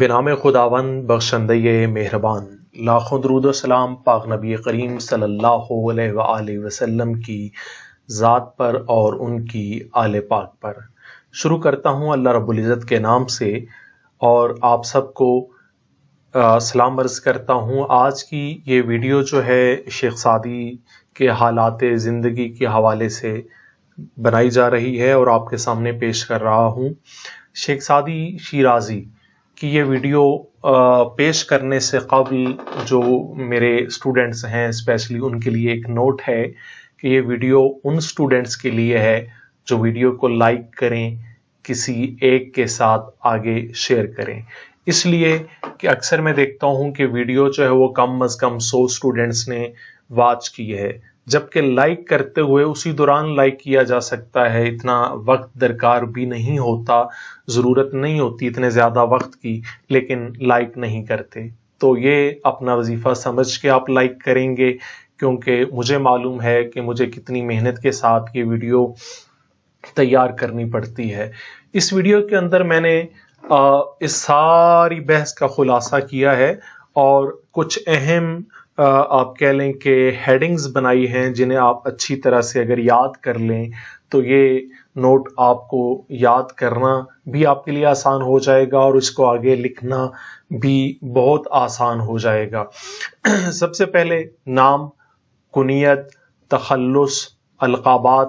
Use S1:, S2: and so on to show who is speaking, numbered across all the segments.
S1: بنام خداون بخشند مہربان۔ لاکھوں درود و سلام پاک نبی کریم صلی اللہ علیہ وآلہ وسلم کی ذات پر اور ان کی آل پاک پر۔ شروع کرتا ہوں اللہ رب العزت کے نام سے اور آپ سب کو سلام عرض کرتا ہوں۔ آج کی یہ ویڈیو جو ہے شیخ سعدی کے حالات زندگی کے حوالے سے بنائی جا رہی ہے اور آپ کے سامنے پیش کر رہا ہوں۔ شیخ سعدی شیرازی کہ یہ ویڈیو پیش کرنے سے قبل جو میرے اسٹوڈنٹس ہیں اسپیشلی ان کے لیے ایک نوٹ ہے کہ یہ ویڈیو ان اسٹوڈنٹس کے لیے ہے جو ویڈیو کو لائک کریں، کسی ایک کے ساتھ آگے شیئر کریں۔ اس لیے کہ اکثر میں دیکھتا ہوں کہ ویڈیو جو ہے وہ کم از کم سو اسٹوڈنٹس نے واچ کی ہے۔ جبکہ لائک کرتے ہوئے اسی دوران لائک کیا جا سکتا ہے، اتنا وقت درکار بھی نہیں ہوتا، ضرورت نہیں ہوتی اتنے زیادہ وقت کی، لیکن لائک نہیں کرتے۔ تو یہ اپنا وظیفہ سمجھ کے آپ لائک کریں گے، کیونکہ مجھے معلوم ہے کہ مجھے کتنی محنت کے ساتھ یہ ویڈیو تیار کرنی پڑتی ہے۔ اس ویڈیو کے اندر میں نے اس ساری بحث کا خلاصہ کیا ہے اور کچھ اہم آپ کہہ لیں کہ ہیڈنگز بنائی ہیں جنہیں آپ اچھی طرح سے اگر یاد کر لیں تو یہ نوٹ آپ کو یاد کرنا بھی آپ کے لیے آسان ہو جائے گا اور اس کو آگے لکھنا بھی بہت آسان ہو جائے گا۔ سب سے پہلے نام، کنیت، تخلص، القابات،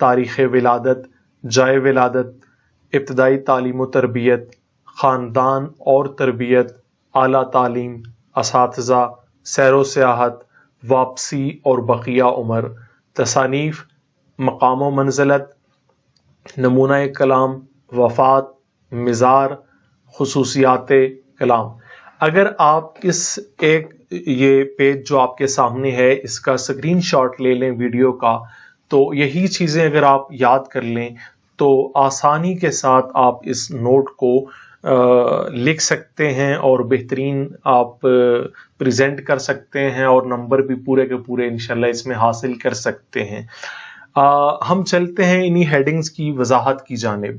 S1: تاریخ ولادت، جائے ولادت، ابتدائی تعلیم و تربیت، خاندان اور تربیت، اعلیٰ تعلیم، اساتذہ سیر و سیاحت، واپسی اور بقیہ عمر، تصانیف، مقام و منزلت، نمونہ کلام، وفات، مزار، خصوصیات کلام۔ اگر آپ اس ایک یہ پیج جو آپ کے سامنے ہے، اس کا سکرین شاٹ لے لیں ویڈیو کا، تو یہی چیزیں اگر آپ یاد کر لیں، تو آسانی کے ساتھ آپ اس نوٹ کو لکھ سکتے ہیں اور بہترین آپ پریزنٹ کر سکتے ہیں اور نمبر بھی پورے کے پورے انشاءاللہ اس میں حاصل کر سکتے ہیں۔ ہم چلتے ہیں انہی ہیڈنگز کی وضاحت کی جانب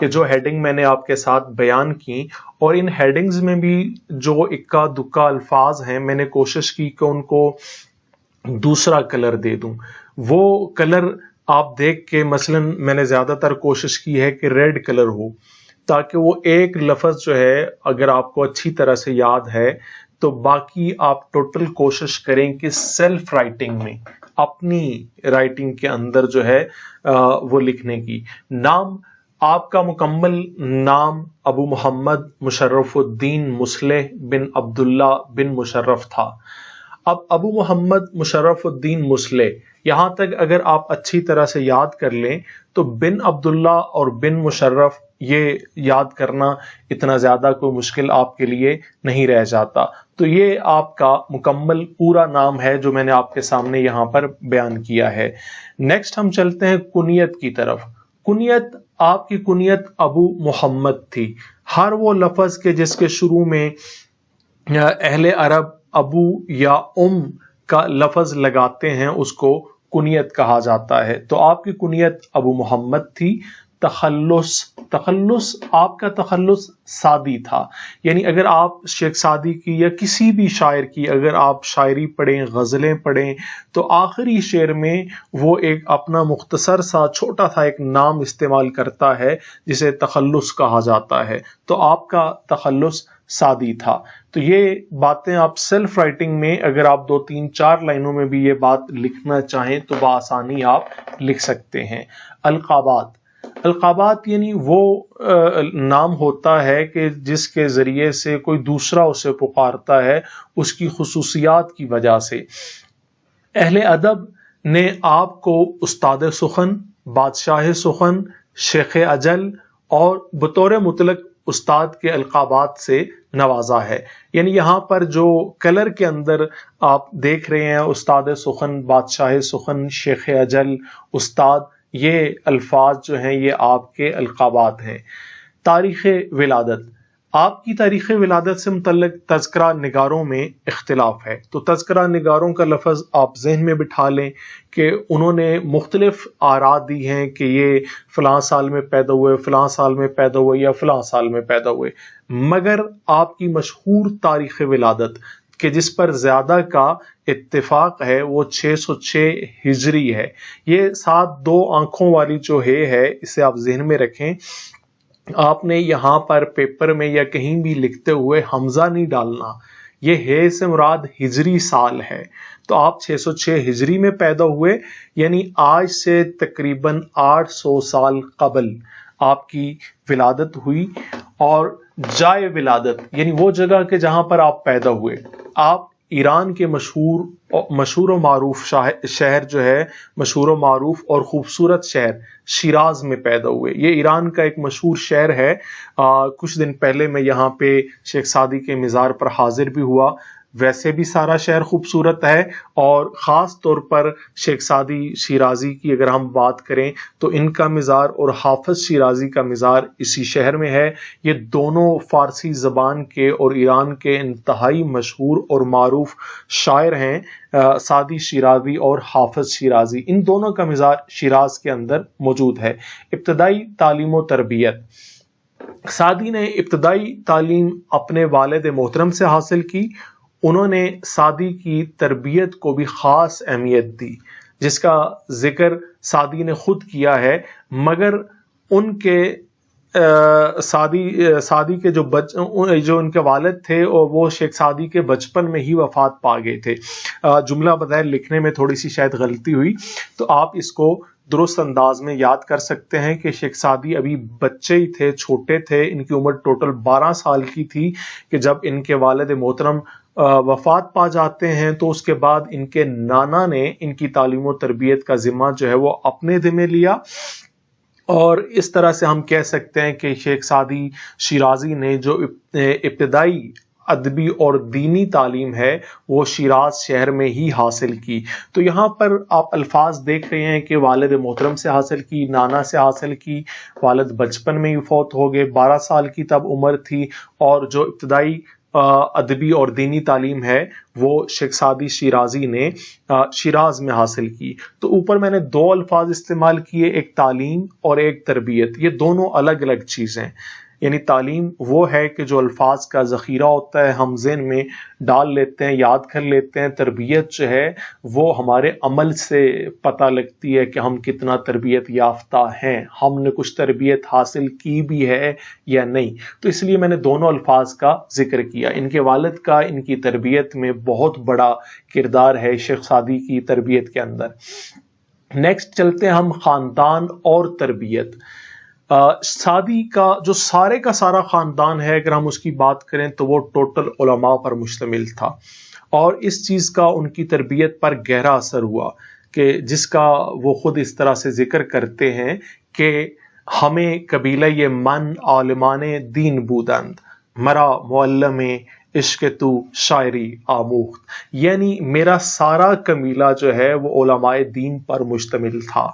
S1: کہ جو ہیڈنگ میں نے آپ کے ساتھ بیان کی اور ان ہیڈنگز میں بھی جو اکا دکا الفاظ ہیں، میں نے کوشش کی کہ ان کو دوسرا کلر دے دوں۔ وہ کلر آپ دیکھ کے مثلا میں نے زیادہ تر کوشش کی ہے کہ ریڈ کلر ہو۔ تاکہ وہ ایک لفظ جو ہے، اگر آپ کو اچھی طرح سے یاد ہے، تو باقی آپ ٹوٹل کوشش کریں کہ سیلف رائٹنگ میں، اپنی رائٹنگ کے اندر جو ہے وہ لکھنے کی۔ نام، آپ کا مکمل نام ابو محمد مشرف الدین مسلح بن عبداللہ بن مشرف تھا۔ اب ابو محمد مشرف الدین مسلح یہاں تک اگر آپ اچھی طرح سے یاد کر لیں، تو بن عبداللہ اور بن مشرف یہ یاد کرنا اتنا زیادہ کوئی مشکل آپ کے لیے نہیں رہ جاتا۔ تو یہ آپ کا مکمل پورا نام ہے جو میں نے آپ کے سامنے یہاں پر بیان کیا ہے۔ نیکسٹ ہم چلتے ہیں کنیت کی طرف۔ کنیت، آپ کی کنیت ابو محمد تھی۔ ہر وہ لفظ کے جس کے شروع میں، اہل عرب ابو یا ام کا لفظ لگاتے ہیں، اس کو کنیت کہا جاتا ہے۔ تو آپ کی کنیت ابو محمد تھی۔ تخلص تخلص آپ کا تخلص سادی تھا۔ یعنی اگر آپ شیخ سادی کی یا کسی بھی شاعر کی اگر آپ شاعری پڑھیں، غزلیں پڑھیں، تو آخری شعر میں وہ ایک اپنا مختصر سا چھوٹا سا ایک نام استعمال کرتا ہے، جسے تخلص کہا جاتا ہے۔ تو آپ کا تخلص سادی تھا۔ تو یہ باتیں آپ سیلف رائٹنگ میں اگر آپ دو تین چار لائنوں میں بھی یہ بات لکھنا چاہیں تو بآسانی آپ لکھ سکتے ہیں۔ القابات۔ القابات یعنی وہ نام ہوتا ہے کہ جس کے ذریعے سے کوئی دوسرا اسے پکارتا ہے، اس کی خصوصیات کی وجہ سے۔ اہل ادب نے آپ کو استاد سخن، بادشاہ سخن، شیخ اجل اور بطور مطلق استاد کے القابات سے نوازا ہے۔ یعنی یہاں پر جو کلر کے اندر آپ دیکھ رہے ہیں، استاد سخن، بادشاہ سخن، شیخ اجل، استاد یہ الفاظ جو ہیں، یہ آپ کے القابات ہیں۔ تاریخ ولادت۔ آپ کی تاریخ ولادت سے متعلق تذکرہ نگاروں میں اختلاف ہے۔ تو تذکرہ نگاروں کا لفظ آپ ذہن میں بٹھا لیں کہ انہوں نے مختلف آرات دی ہیں کہ یہ فلاں سال میں پیدا ہوئے، فلاں سال میں پیدا ہوئے یا فلاں سال میں پیدا ہوئے۔ مگر آپ کی مشہور تاریخ ولادت کہ جس پر زیادہ کا اتفاق ہے وہ چھ سو چھ ہجری ہے۔ یہ سات دو آنکھوں والی جو ہے ہے، اسے آپ ذہن میں رکھیں۔ آپ نے یہاں پر پیپر میں یا کہیں بھی لکھتے ہوئے حمزہ نہیں ڈالنا۔ یہ ہے سے مراد ہجری سال ہے۔ تو آپ چھ سو چھ ہجری میں پیدا ہوئے یعنی آج سے تقریباً آٹھ سو سال قبل آپ کی ولادت ہوئی اور جائے ولادت یعنی وہ جگہ کے جہاں پر آپ پیدا ہوئے۔ آپ ایران کے مشہور مشہور و معروف شہر جو ہے، مشہور و معروف اور خوبصورت شہر شیراز میں پیدا ہوئے۔ یہ ایران کا ایک مشہور شہر ہے۔ کچھ دن پہلے میں یہاں پہ شیخ سادی کے مزار پر حاضر بھی ہوا۔ ویسے بھی سارا شہر خوبصورت ہے اور خاص طور پر شیخ سادی شیرازی کی اگر ہم بات کریں تو ان کا مزار اور حافظ شیرازی کا مزار اسی شہر میں ہے۔ یہ دونوں فارسی زبان کے اور ایران کے انتہائی مشہور اور معروف شاعر ہیں سادی شیرازی اور حافظ شیرازی۔ ان دونوں کا مزار شیراز کے اندر موجود ہے۔ ابتدائی تعلیم و تربیت۔ سادی نے ابتدائی تعلیم اپنے والد محترم سے حاصل کی۔ انہوں نے سادی کی تربیت کو بھی خاص اہمیت دی، جس کا ذکر سادی نے خود کیا ہے، مگر ان کے سادی سادی کے جو بچ، جو ان کے والد تھے، اور وہ شیخ سادی کے بچپن میں ہی وفات پا گئے تھے۔ جملہ بظاہر لکھنے میں تھوڑی سی شاید غلطی ہوئی، تو آپ اس کو درست انداز میں یاد کر سکتے ہیں کہ شیخ سادی ابھی بچے ہی تھے، چھوٹے تھے، ان کی عمر ٹوٹل بارہ سال کی تھی کہ جب ان کے والد محترم وفات پا جاتے ہیں تو اس کے بعد ان کے نانا نے ان کی تعلیم و تربیت کا ذمہ جو ہے وہ اپنے ذمہ لیا۔ اور اس طرح سے ہم کہہ سکتے ہیں کہ شیخ سعدی شیرازی نے جو ابتدائی ادبی اور دینی تعلیم ہے وہ شیراز شہر میں ہی حاصل کی۔ تو یہاں پر آپ الفاظ دیکھ رہے ہیں کہ والد محترم سے حاصل کی، نانا سے حاصل کی، والد بچپن میں ہی فوت ہو گئے، بارہ سال کی تب عمر تھی اور جو ابتدائی ادبی اور دینی تعلیم ہے، وہ شیخ سعدی شیرازی نے شیراز میں حاصل کی۔ تو اوپر میں نے دو الفاظ استعمال کیے، ایک تعلیم اور ایک تربیت۔ یہ دونوں الگ الگ چیزیں۔ یعنی تعلیم وہ ہے کہ جو الفاظ کا ذخیرہ ہوتا ہے ہم ذہن میں ڈال لیتے ہیں، یاد کر لیتے ہیں، تربیت جو ہے وہ ہمارے عمل سے پتہ لگتی ہے کہ ہم کتنا تربیت یافتہ ہیں، ہم نے کچھ تربیت حاصل کی بھی ہے یا نہیں۔ تو اس لیے میں نے دونوں الفاظ کا ذکر کیا۔ ان کے والد کا، ان کی تربیت میں بہت بڑا کردار ہے شیخ سادی کی تربیت کے اندر۔ نیکسٹ چلتے ہیں ہم خاندان اور تربیت۔ سادی کا جو سارے کا سارا خاندان ہے، اگر ہم اس کی بات کریں تو وہ ٹوٹل علماء پر مشتمل تھا۔ اور اس چیز کا ان کی تربیت پر گہرا اثر ہوا کہ جس کا وہ خود اس طرح سے ذکر کرتے ہیں کہ ہمیں قبیلہ یہ من عالمان دین بودند۔ مرا معلم عشق تو شاعری آموخت۔ یعنی میرا سارا قبیلہ جو ہے وہ علماء دین پر مشتمل تھا۔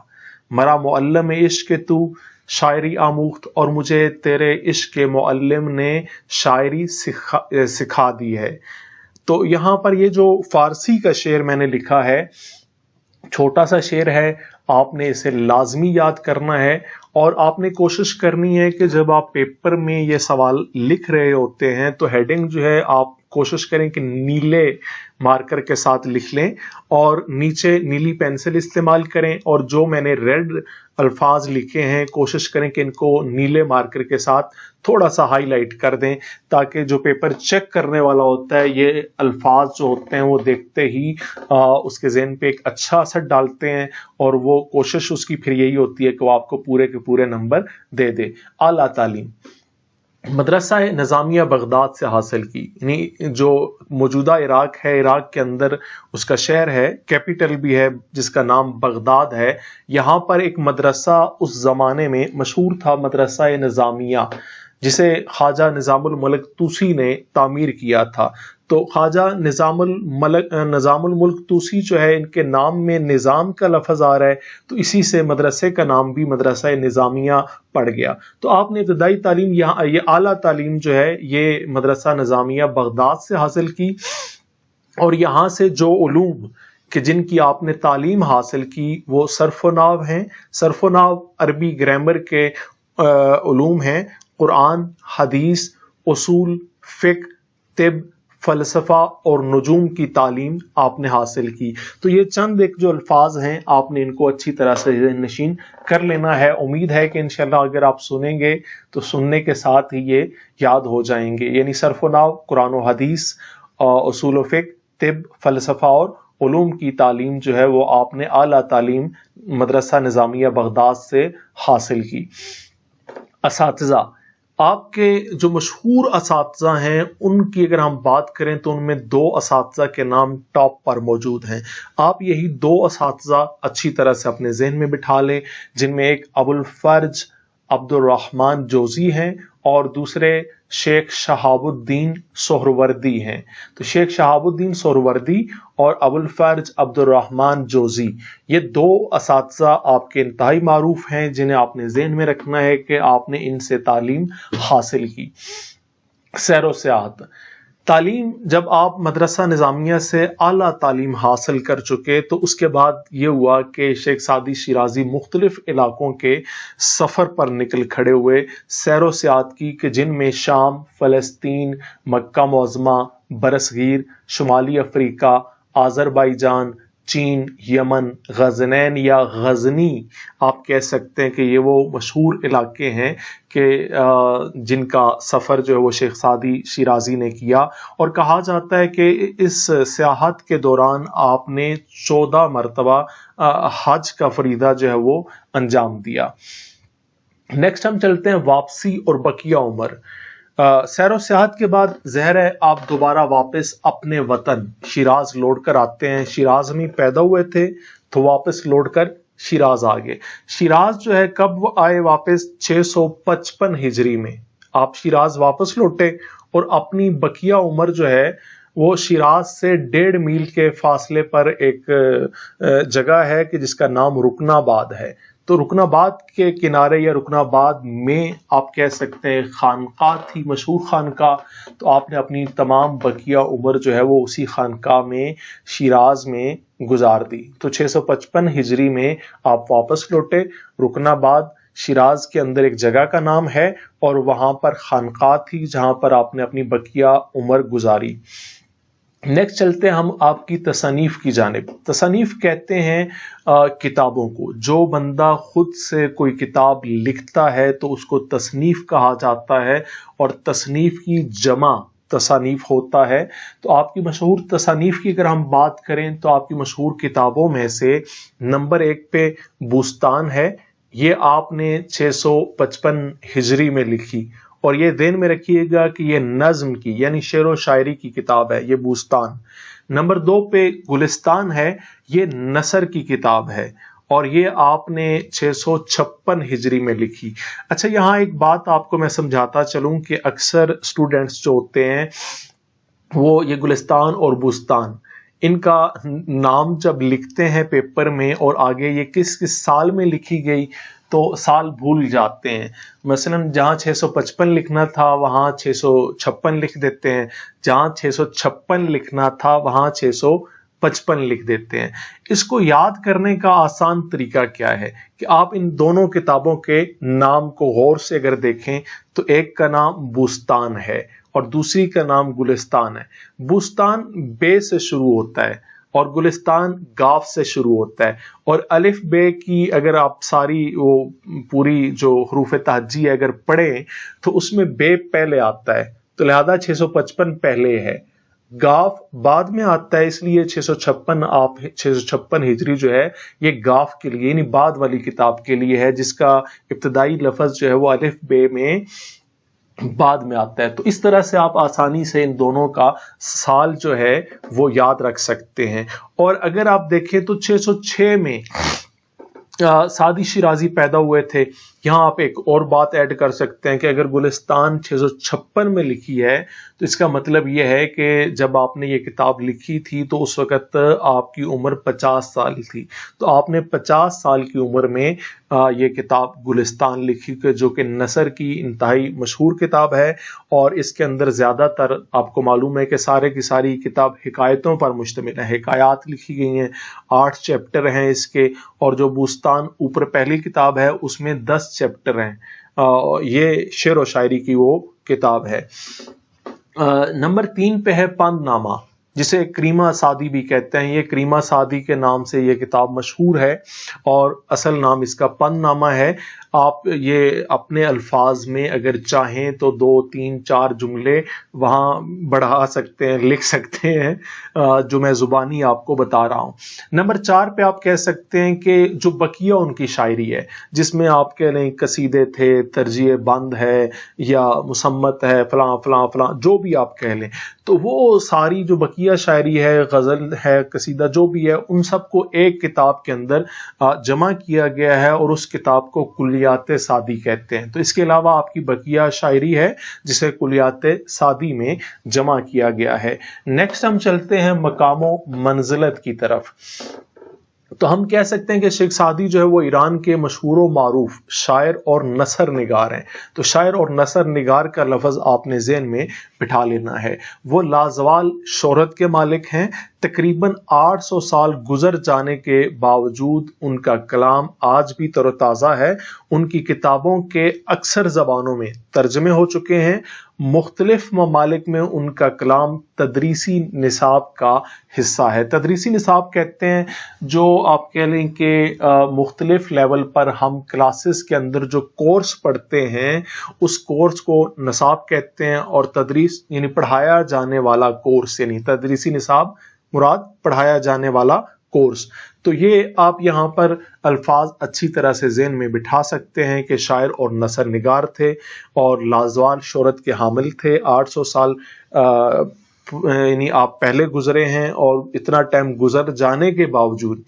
S1: مرا معلم عشق تو شاعری آموخت اور مجھے تیرے عشق کے معلم نے شاعری سکھا سکھا دی ہے۔ تو یہاں پر یہ جو فارسی کا شعر میں نے لکھا ہے، چھوٹا سا شعر ہے، آپ نے اسے لازمی یاد کرنا ہے اور آپ نے کوشش کرنی ہے کہ جب آپ پیپر میں یہ سوال لکھ رہے ہوتے ہیں تو ہیڈنگ جو ہے، آپ کوشش کریں کہ نیلے مارکر کے ساتھ لکھ لیں اور نیچے نیلی پینسل استعمال کریں اور جو میں نے ریڈ الفاظ لکھے ہیں، کوشش کریں کہ ان کو نیلے مارکر کے ساتھ تھوڑا سا ہائی لائٹ کر دیں تاکہ جو پیپر چیک کرنے والا ہوتا ہے، یہ الفاظ جو ہوتے ہیں وہ دیکھتے ہی اس کے ذہن پہ ایک اچھا اثر ڈالتے ہیں اور وہ کوشش اس کی پھر یہی ہوتی ہے کہ وہ آپ کو پورے کے پورے نمبر دے دے۔ اعلیٰ تعلیم۔ مدرسہ نظامیہ بغداد سے حاصل کی یعنی جو موجودہ عراق ہے، عراق کے اندر اس کا شہر ہے کیپیٹل بھی ہے، جس کا نام بغداد ہے، یہاں پر ایک مدرسہ اس زمانے میں مشہور تھا، مدرسہ نظامیہ۔ جسے خواجہ نظام الملک توسی نے تعمیر کیا تھا۔ تو خواجہ نظام الملک نظام الملک توسی جو ہے، ان کے نام میں نظام کا لفظ آ رہا ہے۔ تو اسی سے مدرسے کا نام بھی مدرسہ نظامیہ پڑ گیا۔ تو آپ نے ابتدائی تعلیم یہاں، یہ اعلیٰ تعلیم جو ہے، یہ مدرسہ نظامیہ بغداد سے حاصل کی۔ اور یہاں سے جو علوم کہ جن کی آپ نے تعلیم حاصل کی، وہ صرف و ناو ہیں۔ صرف و ناو عربی گرامر کے علوم ہیں۔ قرآن، حدیث، اصول، فقہ، طب، فلسفہ اور نجوم کی تعلیم آپ نے حاصل کی۔ تو یہ چند ایک جو الفاظ ہیں، آپ نے ان کو اچھی طرح سے نشین کر لینا ہے۔ امید ہے کہ انشاءاللہ اگر آپ سنیں گے تو سننے کے ساتھ ہی یہ یاد ہو جائیں گے۔ یعنی صرف و ناو، قرآن و حدیث اصول و فقہ، طب، فلسفہ اور علوم کی تعلیم جو ہے وہ آپ نے اعلیٰ تعلیم مدرسہ نظامیہ بغداد سے حاصل کی۔ اساتذہ آپ کے جو مشہور اساتذہ ہیں، ان کی اگر ہم بات کریں تو ان میں دو اساتذہ کے نام ٹاپ پر موجود ہیں۔ آپ یہی دو اساتذہ اچھی طرح سے اپنے ذہن میں بٹھا لیں، جن میں ایک ابوالفرج عبد الرحمن جوزی ہیں اور دوسرے شیخ شہاب الدین سہروردی ہیں۔ تو شیخ شہاب الدین سہروردی اور ابو الفرج عبد الرحمن جوزی، یہ دو اساتذہ آپ کے انتہائی معروف ہیں جنہیں آپ نے ذہن میں رکھنا ہے کہ آپ نے ان سے تعلیم حاصل کی۔ سیر و سیاحت تعلیم جب آپ مدرسہ نظامیہ سے اعلیٰ تعلیم حاصل کر چکے تو اس کے بعد یہ ہوا کہ شیخ سعدی شیرازی مختلف علاقوں کے سفر پر نکل کھڑے ہوئے سیر و سیاحت کی کہ جن میں شام، فلسطین، مکہ معظمہ، برصغیر، شمالی افریقہ آذربائی جان چین، یمن، غزنین یا غزنی آپ کہہ سکتے ہیں کہ یہ وہ مشہور علاقے ہیں کہ جن کا سفر جو ہے وہ شیخ سعدی شیرازی نے کیا اور کہا جاتا ہے کہ اس سیاحت کے دوران آپ نے چودہ مرتبہ حج کا فریدہ جو ہے وہ انجام دیا۔ نیکسٹ ہم چلتے ہیں واپسی اور بقیہ عمر۔ سیر و سیاحت کے بعد زہر ہے، آپ دوبارہ واپس اپنے وطن شیراز لوٹ کر آتے ہیں۔ شیراز میں پیدا ہوئے تھے تو واپس لوٹ کر شیراز آگے شیراز جو ہے، کب آئے واپس؟ چھ سو پچپن ہجری میں۔ آپ شیراز واپس لوٹے اور اپنی بکیا عمر جو ہے، وہ شیراز سے ڈیڑھ میل کے فاصلے پر ایک جگہ ہے کہ جس کا نام رکن آباد ہے۔ تو رکن آباد کے کنارے یا رکن آباد میں آپ کہہ سکتے ہیں خانقاہ تھی، مشہور خانقاہ، تو آپ نے اپنی تمام بقیہ عمر جو ہے وہ اسی خانقاہ میں، شیراز میں گزار دی۔ تو چھ سو پچپن ہجری میں آپ واپس لوٹے رکن آباد شیراز کے اندر ایک جگہ کا نام ہے اور وہاں پر خانقاہ تھی جہاں پر آپ نے اپنی بقیہ عمر گزاری۔ نیکسٹ چلتے ہیں ہم آپ کی تصنیف کی جانب۔ تصنیف کہتے ہیں کتابوں کو۔ جو بندہ خود سے کوئی کتاب لکھتا ہے تو اس کو تصنیف کہا جاتا ہے اور تصنیف کی جمع تصانیف ہوتا ہے۔ تو آپ کی مشہور تصانیف کی اگر ہم بات کریں تو آپ کی مشہور کتابوں میں سے نمبر ایک پہ بوستان ہے۔ یہ آپ نے چھ سو پچپن ہجری میں لکھی۔ اور یہ دین میں رکھیے گا کہ یہ نظم کی یعنی شعر و شاعری کی کتاب ہے، یہ بوستان۔ نمبر دو پہ گلستان ہے، یہ نثر کی کتاب ہے۔ اور یہ آپ نے چھ سو چھپن ہجری میں لکھی۔ اچھا یہاں ایک بات آپ کو میں سمجھاتا چلوں کہ اکثر اسٹوڈینٹس جو ہوتے ہیں، وہ یہ گلستان اور بوستان، ان کا نام جب لکھتے ہیں پیپر میں اور آگے یہ کس کس سال میں لکھی گئی تو سال بھول جاتے ہیں۔ مثلا جہاں چھ سو پچپن لکھنا تھا، وہاں چھ سو چھپن لکھ دیتے ہیں۔ جہاں چھ سو چھپن لکھنا تھا، وہاں چھ سو پچپن لکھ دیتے ہیں۔ اس کو یاد کرنے کا آسان طریقہ کیا ہے کہ آپ ان دونوں کتابوں کے نام کو غور سے اگر دیکھیں تو ایک کا نام بوستان ہے اور دوسری کا نام گلستان ہے۔ بوستان بے سے شروع ہوتا ہے۔ اور گلستان گاف سے شروع ہوتا ہے۔ اور الف بے کی اگر آپ ساری وہ پوری جو حروف تحجی ہے اگر پڑھیں تو اس میں بے پہلے آتا ہے۔ تو لہذا چھ سو پچپن پہلے ہے۔ گاف بعد میں آتا ہے، اس لیے چھ سو چھپن آپ چھ سو چھپن ہجری جو ہے، یہ گاف کے لیے یعنی بعد والی کتاب کے لیے ہے، جس کا ابتدائی لفظ جو ہے وہ الف بے میں بعد میں آتا ہے۔ تو اس طرح سے آپ آسانی سے ان دونوں کا سال جو ہے وہ یاد رکھ سکتے ہیں۔ اور اگر آپ دیکھیں تو چھ سو چھ میں سعدی شیرازی پیدا ہوئے تھے۔ یہاں آپ ایک اور بات ایڈ کر سکتے ہیں کہ اگر گلستان چھ سو چھپن میں لکھی ہے، تو اس کا مطلب یہ ہے کہ جب آپ نے یہ کتاب لکھی تھی تو اس وقت آپ کی عمر پچاس سال تھی۔ تو آپ نے پچاس سال کی عمر میں یہ کتاب گلستان لکھی جو کہ نثر کی انتہائی مشہور کتاب ہے اور اس کے اندر زیادہ تر آپ کو معلوم ہے کہ سارے کی ساری کتاب حکایتوں پر مشتمل ہے حکایات لکھی گئی ہیں، آٹھ چیپٹر ہیں اس کے اور جو بوستان اوپر پہلی کتاب ہے، اس میں دس چیپٹر ہیں۔ یہ شعر و شاعری کی وہ کتاب ہے۔ نمبر تین پہ ہے پند نامہ جسے کریمہ سادی بھی کہتے ہیں۔ یہ کریمہ سادی کے نام سے یہ کتاب مشہور ہے اور اصل نام اس کا پن نامہ ہے۔ آپ یہ اپنے الفاظ میں اگر چاہیں تو دو، تین، چار جملے وہاں بڑھا سکتے ہیں، لکھ سکتے ہیں جو میں زبانی آپ کو بتا رہا ہوں۔ نمبر چار پہ آپ کہہ سکتے ہیں کہ جو بقیہ ان کی شاعری ہے، جس میں آپ کہہ لیں قصیدے تھے، ترجیح بند ہے یا مسمت ہے، فلاں فلاں فلاں، جو بھی آپ کہہ لیں۔ تو وہ ساری جو بقیہ شاعری ہے، غزل ہے، قصیدہ جو بھی ہے، ان سب کو ایک کتاب کے اندر جمع کیا گیا ہے اور اس کتاب کو کلی کلیات سادی کہتے ہیں۔ تو اس کے علاوہ آپ کی بقیہ شاعری ہے، جسے کلیات سادی میں جمع کیا گیا ہے۔ نیکسٹ ہم چلتے ہیں مقام و منزلت کی طرف۔ تو ہم کہہ سکتے ہیں کہ شیخ سعدی جو ہے وہ ایران کے مشہور و معروف شاعر اور نثر نگار ہیں۔ تو شاعر اور نثر نگار کا لفظ آپ نے ذہن میں بٹھا لینا ہے۔ وہ لازوال شہرت کے مالک ہیں تقریباً آٹھ سو سال گزر جانے کے باوجود ان کا کلام آج بھی تر و تازہ ہے۔ ان کی کتابوں کے اکثر زبانوں میں ترجمے ہو چکے ہیں۔ مختلف ممالک میں ان کا کلام تدریسی نصاب کا حصہ ہے۔ تدریسی نصاب کہتے ہیں جو آپ کہہ لیں کہ مختلف لیول پر ہم کلاسز کے اندر جو کورس پڑھتے ہیں، اس کورس کو نصاب کہتے ہیں اور تدریس یعنی پڑھایا جانے والا کورس یعنی تدریسی نصاب مراد پڑھایا جانے والا کورس تو یہ آپ یہاں پر الفاظ اچھی طرح سے ذہن میں بٹھا سکتے ہیں کہ شاعر اور نثر نگار تھے اور لازوال شہرت کے حامل تھے. آٹھ سو سال یعنی آپ پہلے گزرے ہیں اور اتنا ٹائم گزر جانے کے باوجود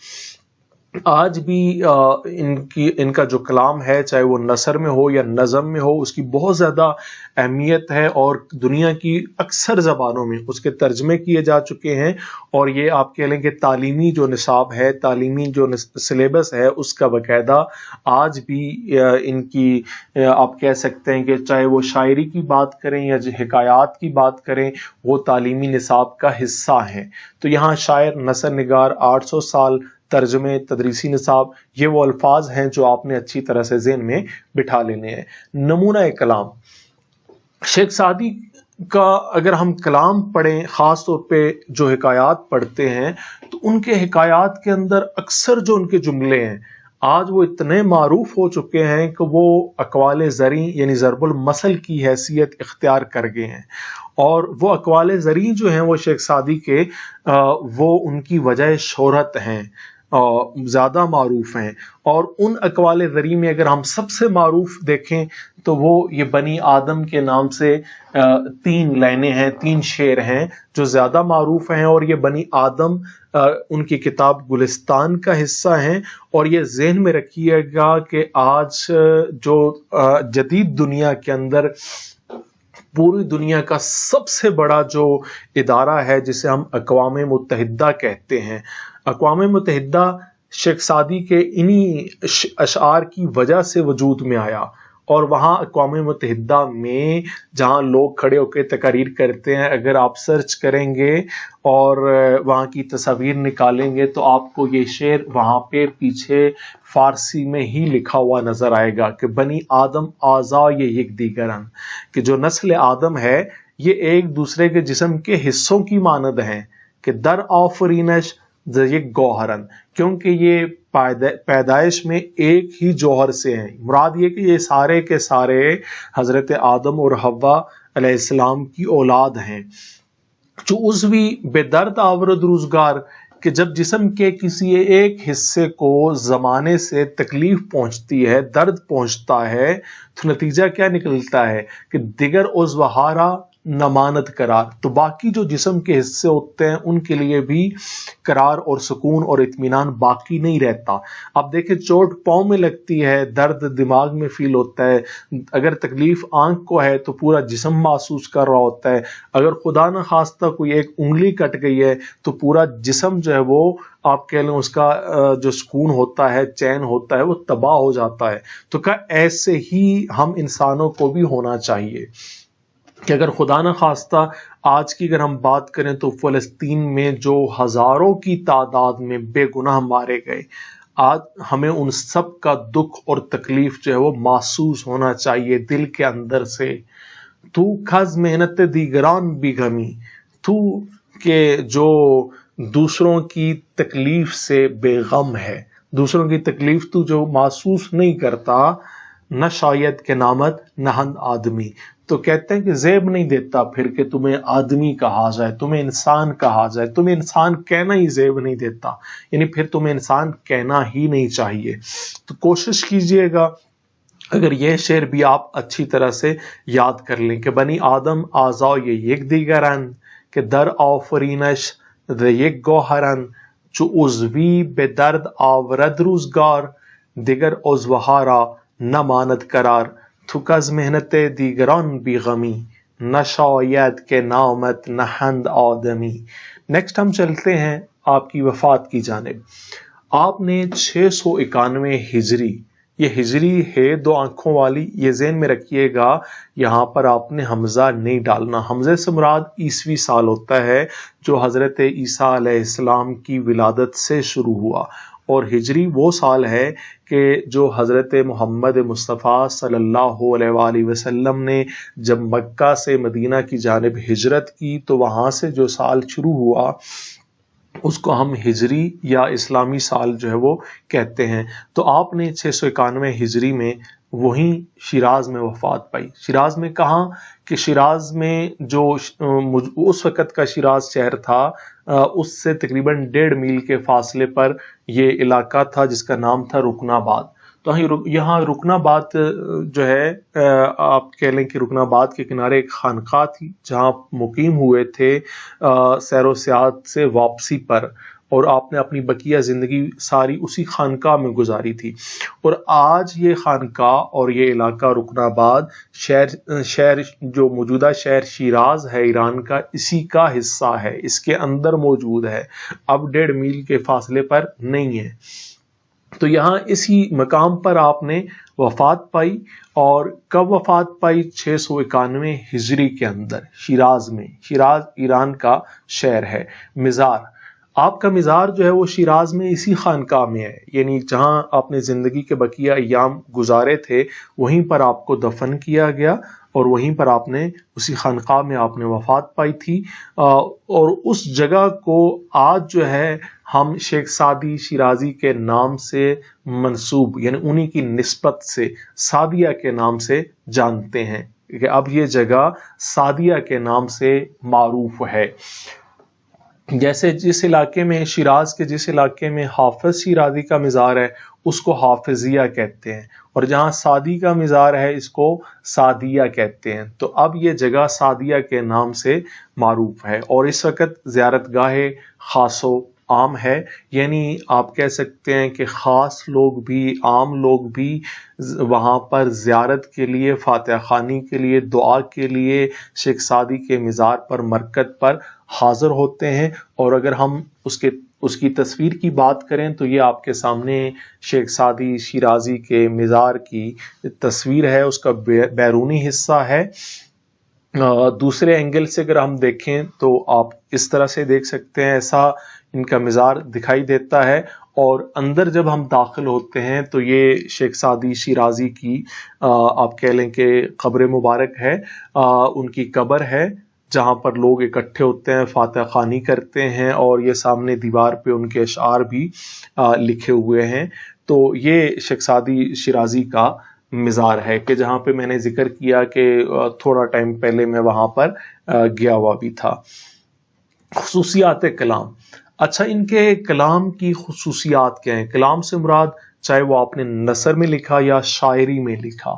S1: آج بھی ان کی، ان کا جو کلام ہے، چاہے وہ نثر میں ہو یا نظم میں ہو، اس کی بہت زیادہ اہمیت ہے اور دنیا کی اکثر زبانوں میں اس کے ترجمے کیے جا چکے ہیں۔ اور یہ آپ کہہ لیں کہ تعلیمی جو نصاب ہے، تعلیمی جو سلیبس ہے، اس کا باقاعدہ آج بھی ان کی آپ کہہ سکتے ہیں کہ چاہے وہ شاعری کی بات کریں یا حکایات کی بات کریں، وہ تعلیمی نصاب کا حصہ ہیں۔ تو یہاں شاعر، نثر نگار، آٹھ سو سال ترجمے تدریسی نصاب، یہ وہ الفاظ ہیں جو آپ نے اچھی طرح سے ذہن میں بٹھا لینے ہیں۔ نمونہ کلام۔ شیخ سعدی کا اگر ہم کلام پڑھیں، خاص طور پہ جو حکایات پڑھتے ہیں، تو ان کے حکایات کے اندر اکثر جو ان کے جملے ہیں، آج وہ اتنے معروف ہو چکے ہیں کہ وہ اقوال زریں یعنی ضرب المسل کی حیثیت اختیار کر گئے ہیں۔ اور وہ اقوال زریں جو ہیں، وہ شیخ سعدی کے وہ ان کی وجہ شہرت ہیں۔ زیادہ معروف ہیں۔ اور ان اقوال ذری میں اگر ہم سب سے معروف دیکھیں تو وہ یہ بنی آدم کے نام سے تین لائنیں ہیں، تین شعر ہیں جو زیادہ معروف ہیں اور یہ بنی آدم ان کی کتاب گلستان کا حصہ ہیں۔ اور یہ ذہن میں رکھیے گا کہ آج جو جدید دنیا کے اندر پوری دنیا کا سب سے بڑا جو ادارہ ہے جسے ہم اقوام متحدہ کہتے ہیں۔ اقوام متحدہ شیخ سعدی کے انہی اشعار کی وجہ سے وجود میں آیا۔ اور وہاں اقوام متحدہ میں جہاں لوگ کھڑے ہو کے تقاریر کرتے ہیں، اگر آپ سرچ کریں گے اور وہاں کی تصاویر نکالیں گے تو آپ کو یہ شعر وہاں پہ پیچھے فارسی میں ہی لکھا ہوا نظر آئے گا کہ بنی آدم آزا یہ یک دیگرن کہ جو نسل آدم ہے، یہ ایک دوسرے کے جسم کے حصوں کی مانند ہیں، کہ در آفرینش گوہرن کیونکہ یہ پیدائش میں ایک ہی جوہر سے ہیں۔ مراد یہ کہ یہ سارے کے سارے حضرت آدم اور حوا علیہ السلام کی اولاد ہیں۔ جو عزوی بے درد آورد روزگار کہ جب جسم کے کسی ایک حصے کو زمانے سے تکلیف پہنچتی ہے، درد پہنچتا ہے، تو نتیجہ کیا نکلتا ہے؟ کہ دیگر عزوہارا نمانت قرار۔ تو باقی جو جسم کے حصے ہوتے ہیں، ان کے لیے بھی قرار اور سکون اور اطمینان باقی نہیں رہتا۔ اب دیکھیں، چوٹ پاؤں میں لگتی ہے، درد دماغ میں فیل ہوتا ہے۔ اگر تکلیف آنکھ کو ہے تو پورا جسم محسوس کر رہا ہوتا ہے۔ اگر خدا نہ خواستہ کوئی ایک انگلی کٹ گئی ہے تو پورا جسم جو ہے وہ، آپ کہہ لیں اس کا جو سکون ہوتا ہے، چین ہوتا ہے، وہ تباہ ہو جاتا ہے۔ تو کیا ایسے ہی ہم انسانوں کو بھی ہونا چاہیے۔ کہ اگر خدا نہ خواستہ آج کی اگر ہم بات کریں تو فلسطین میں جو ہزاروں کی تعداد میں بے گناہ مارے گئے، آج ہمیں ان سب کا دکھ اور تکلیف جو ہے وہ محسوس ہونا چاہیے دل کے اندر سے۔ تو کھز محنت دیگران بھی گمی، تو کہ جو دوسروں کی تکلیف سے بے غم ہے۔ دوسروں کی تکلیف تو جو محسوس نہیں کرتا نہ شاید کے نامت نہند آدمی۔ تو کہتے ہیں کہ زیب نہیں دیتا پھر کہ تمہیں آدمی کہا جائے، تمہیں انسان کہا جائے۔ تمہیں انسان کہنا ہی زیب نہیں دیتا یعنی پھر تمہیں انسان کہنا ہی نہیں چاہیے۔ تو کوشش کیجیے گا، اگر یہ شعر بھی آپ اچھی طرح سے یاد کر لیں کہ بنی آدم آزاؤ یہ یک دیگرن کہ در آفرینش یک گوہرن چو عضوی بے درد آورد روزگار، دیگر عضوہارا نہ مانت قرار تھکز محنت دیگران بھی غمی، نہ شاید کے نامت، نہ ہند آدمی۔ نیکسٹ ہم چلتے ہیں آپ کی وفات کی جانب۔ آپ نے چھ سو اکانوے ہجری، یہ ہجری ہے دو آنکھوں والی، یہ ذہن میں رکھیے گا، یہاں پر آپ نے حمزہ نہیں ڈالنا۔ حمزے سے مراد عیسوی سال ہوتا ہے، جو حضرت عیسیٰ علیہ السلام کی ولادت سے شروع ہوا۔ اور ہجری وہ سال ہے کہ جو حضرت محمد مصطفیٰ صلی اللہ علیہ وآلہ وسلم نے جب مکہ سے مدینہ کی جانب ہجرت کی تو وہاں سے جو سال شروع ہوا اس کو ہم ہجری یا اسلامی سال جو ہے وہ کہتے ہیں۔ تو آپ نے چھ سو اکانوے ہجری میں وہیں شیراز میں وفات پائی۔ شیراز میں کہاں؟ کہ شیراز میں جو اس وقت کا شیراز شہر تھا اس سے تقریباً ڈیڑھ میل کے فاصلے پر یہ علاقہ تھا جس کا نام تھا رکن آباد۔ تو یہاں رکن آباد جو ہے آپ کہہ لیں کہ رکن آباد کے کنارے ایک خانقاہ تھی جہاں مقیم ہوئے تھے سیر و سیاحت سے واپسی پر، اور آپ نے اپنی بقیہ زندگی ساری اسی خانقاہ میں گزاری تھی۔ اور آج یہ خانقاہ اور یہ علاقہ رکن آباد شہر شہر جو موجودہ شہر شیراز ہے ایران کا، اسی کا حصہ ہے، اس کے اندر موجود ہے۔ اب ڈیڑھ میل کے فاصلے پر نہیں ہے۔ تو یہاں اسی مقام پر آپ نے وفات پائی اور کب وفات پائی؟ چھ سو اکانوے ہجری کے اندر، شیراز میں۔ شیراز ایران کا شہر ہے، مزار۔ آپ کا مزار جو ہے وہ شیراز میں اسی خانقاہ میں ہے یعنی جہاں آپ نے زندگی کے بقیہ ایام گزارے تھے، وہیں پر آپ کو دفن کیا گیا اور وہیں پر آپ نے اسی خانقاہ میں آپ نے وفات پائی تھی۔ اور اس جگہ کو آج جو ہے ہم شیخ سعدی شیرازی کے نام سے منسوب یعنی انہی کی نسبت سے، سعدیہ کے نام سے جانتے ہیں کہ اب یہ جگہ سعدیہ کے نام سے معروف ہے۔ جیسے جس علاقے میں شیراز کے، جس علاقے میں حافظ شیرازی کا مزار ہے، اس کو حافظیہ کہتے ہیں۔ اور جہاں سعدی کا مزار ہے اس کو سعدیہ کہتے ہیں۔ تو اب یہ جگہ سعدیہ کے نام سے معروف ہے اور اس وقت زیارت گاہ خاص و عام ہے۔ یعنی آپ کہہ سکتے ہیں کہ خاص لوگ بھی، عام لوگ بھی وہاں پر زیارت کے لیے فاتح خانی کے لیے، دعا کے لیے، شیخ سعدی کے مزار پر، مرکت پر حاضر ہوتے ہیں اور اگر ہم اس کے اس کی تصویر کی بات کریں تو یہ آپ کے سامنے شیخ سعدی شیرازی کے مزار کی تصویر ہے، اس کا بیرونی حصہ ہے۔ دوسرے اینگل سے اگر ہم دیکھیں تو آپ اس طرح سے دیکھ سکتے ہیں، ایسا ان کا مزار دکھائی دیتا ہے۔ اور اندر جب ہم داخل ہوتے ہیں تو یہ شیخ سعدی شیرازی کی آپ کہہ لیں کہ قبر مبارک ہے ان کی قبر ہے۔ جہاں پر لوگ اکٹھے ہوتے ہیں فاتح خانی کرتے ہیں اور یہ سامنے دیوار پہ ان کے اشعار بھی لکھے ہوئے ہیں۔ تو یہ شیخ سعدی شیرازی کا مزار ہے کہ جہاں پہ میں نے ذکر کیا کہ تھوڑا ٹائم پہلے میں وہاں پر گیا ہوا بھی تھا۔ خصوصیات کلام۔ اچھا ان کے کلام کی خصوصیات کیا ہیں؟ کلام سے مراد چاہے وہ آپ نے نثر میں لکھا یا شاعری میں لکھا۔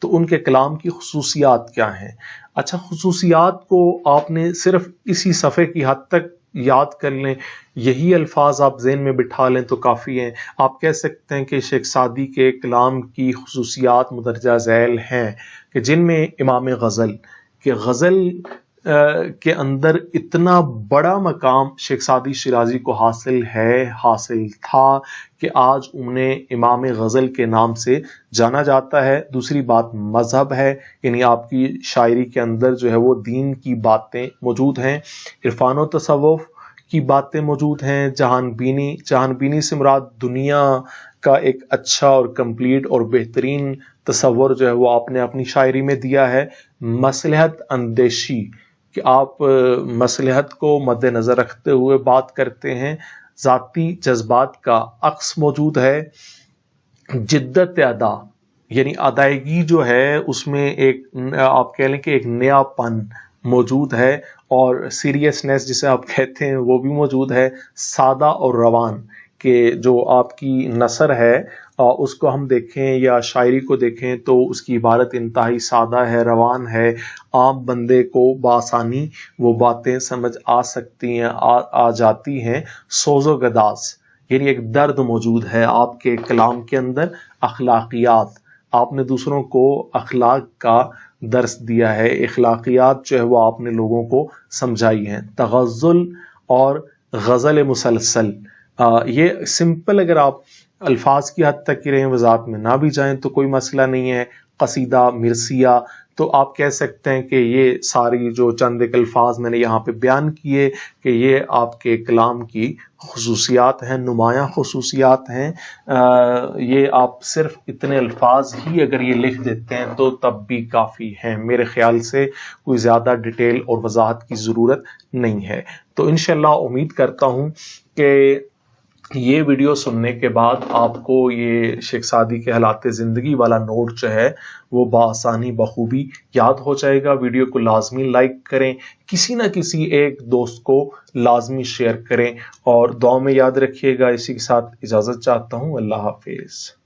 S1: تو ان کے کلام کی خصوصیات کیا ہیں؟ اچھا خصوصیات کو آپ نے صرف اسی صفحے کی حد تک یاد کر لیں، یہی الفاظ آپ ذہن میں بٹھا لیں تو کافی ہیں۔ آپ کہہ سکتے ہیں کہ شیخ سعدی کے کلام کی خصوصیات مدرجہ ذیل ہیں کہ جن میں امام غزل، کہ غزل کے اندر اتنا بڑا مقام شیخ سعدی شرازی کو حاصل ہے، حاصل تھا کہ آج انہیں امام غزل کے نام سے جانا جاتا ہے۔ دوسری بات مذہب ہے یعنی آپ کی شاعری کے اندر جو ہے وہ دین کی باتیں موجود ہیں، عرفان و تصوف کی باتیں موجود ہیں، جہان بینی جہان بینی سے مراد دنیا کا ایک اچھا اور کمپلیٹ اور بہترین تصور جو ہے وہ آپ نے اپنی شاعری میں دیا ہے۔ مسلحت اندیشی۔ کہ آپ مصلحت کو مد نظر رکھتے ہوئے بات کرتے ہیں، ذاتی جذبات کا عکس موجود ہے۔ جدت ادا یعنی ادائیگی جو ہے، اس میں ایک، آپ کہہ لیں کہ ایک نیا پن موجود ہے اور سیریسنیس جسے آپ کہتے ہیں، وہ بھی موجود ہے۔ سادہ اور روان، کہ جو آپ کی نثر ہے اس کو ہم دیکھیں یا شاعری کو دیکھیں تو اس کی عبارت انتہائی سادہ ہے، روان ہے۔ عام بندے کو بآسانی وہ باتیں سمجھ آ سکتی ہیں، آ آ جاتی ہیں۔ سوز و گداز یعنی ایک درد موجود ہے آپ کے کلام کے اندر، اخلاقیات۔ آپ نے دوسروں کو اخلاق کا درس دیا ہے۔ اخلاقیات جو ہے وہ آپ نے لوگوں کو سمجھائی ہیں۔ تغزل اور غزل مسلسل یہ سمپل اگر آپ الفاظ کی حد تک کی رہیں وضاحت میں نہ بھی جائیں تو کوئی مسئلہ نہیں ہے۔ قصیدہ، مرثیہ، تو آپ کہہ سکتے ہیں کہ یہ ساری جو چند ایک الفاظ میں نے یہاں پہ بیان کیے کہ یہ آپ کے کلام کی خصوصیات ہیں، نمایاں خصوصیات ہیں۔ یہ آپ صرف اتنے الفاظ ہی اگر یہ لکھ دیتے ہیں تو تب بھی کافی ہیں۔ میرے خیال سے کوئی زیادہ ڈیٹیل اور وضاحت کی ضرورت نہیں ہے۔ تو انشاءاللہ امید کرتا ہوں کہ یہ ویڈیو سننے کے بعد آپ کو یہ شیخ سعدی کے حالات زندگی والا نوٹ جو ہے وہ بآسانی بخوبی یاد ہو جائے گا۔ ویڈیو کو لازمی لائک کریں، کسی نہ کسی ایک دوست کو لازمی شیئر کریں اور دعا میں یاد رکھیے گا۔ اسی کے ساتھ اجازت چاہتا ہوں۔ اللہ حافظ۔